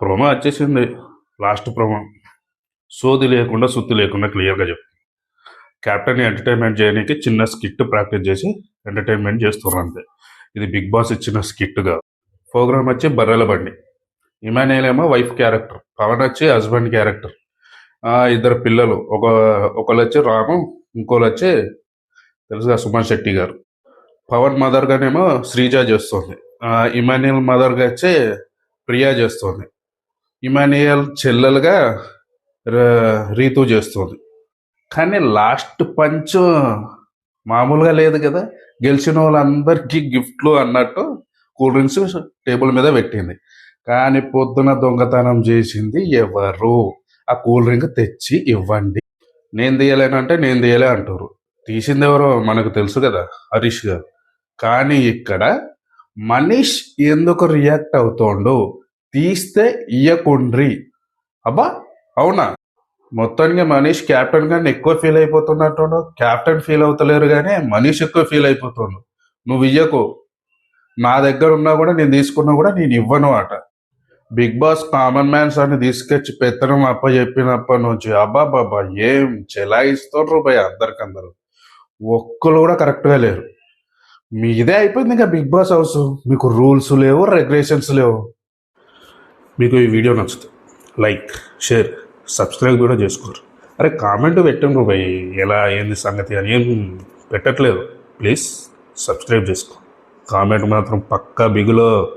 Promo వచ్చేసింది. Last promo. సోది లేకుండా సుత్తి లేకుండా క్లియర్గా చెప్పు కెప్టెన్ ఎంటర్టైన్మెంట్ చేయడానికి చిన్న స్కిట్ ప్రాక్టీస్ చేసి ఎంటర్టైన్మెంట్ చేస్తున్నారు అంతే. ఇది బిగ్ బాస్ ఇచ్చిన స్కిట్గా ప్రోగ్రామ్ వచ్చి బర్రెల బండి. ఇమానేలేమో వైఫ్ క్యారెక్టర్ పవన్ వచ్చి హస్బెండ్ క్యారెక్టర్. ఇద్దరు పిల్లలు ఒక ఒకళ్ళు వచ్చి రాము ఇంకోళ్ళు వచ్చి తెలుసుగా సుమన్ శెట్టి గారు. పవన్ మదర్గానేమో శ్రీజ చేస్తుంది. ఆ, ఇమానియల్ మదర్గా వచ్చి ప్రియా చేస్తుంది. ఇమానియల్ చెల్లెలుగా రీతు చేస్తుంది. కానీ లాస్ట్ పంచ్ మామూలుగా లేదు కదా. గెలిచిన వాళ్ళందరికీ గిఫ్ట్లు అన్నట్టు కూల్ డ్రింక్స్ టేబుల్ మీద పెట్టింది. కానీ పొద్దున దొంగతనం చేసింది ఎవరు? ఆ కూల్ డ్రింక్ తెచ్చి ఇవ్వండి. నేను తీయలేనంటే నేను తీయలే అంటారు. తీసింది ఎవరో మనకు తెలుసు కదా హరీష్ గారు. కానీ ఇక్కడ మనీష్ ఎందుకు రియాక్ట్ అవుతోండు? తీస్తే ఇయ్యకుండ్రి. అబ్బా అవునా? మొత్తానికి మనీష్ కెప్టెన్ కానీ ఎక్కువ ఫీల్ అయిపోతున్నట్టు కెప్టెన్ ఫీల్ అవుతలేరు కానీ మనీష్ ఎక్కువ ఫీల్ అయిపోతుండు. నువ్వు ఇయ్యకు. నా దగ్గర ఉన్నా కూడా నేను తీసుకున్నా కూడా నేను ఇవ్వను అట బిగ్ బాస్ కామన్ మ్యాన్స్ అని తీసుకొచ్చి పెత్తనం అప్ప చెప్పినప్పటి నుంచి అబ్బా బాబా ఏం చెలాయిస్తుండ్రు భయ అందరికందరు. ఒక్కరు కూడా కరెక్ట్గా లేరు. మీదే అయిపోయింది ఇంకా బిగ్ బాస్ హౌస్ మీకు రూల్స్ లేవు రెగ్యులేషన్స్ లేవు. మీకు ఈ వీడియో నచ్చుతుంది. లైక్ షేర్ సబ్స్క్రైబ్ కూడా చేసుకోరు. అరే కామెంట్ పెట్టండి భయ్. ఎలా ఏంది సంగతి అని ఏం పెట్టట్లేదు. ప్లీజ్ సబ్స్క్రైబ్ చేసుకో. కామెంట్ మాత్రం పక్కా బిగులో.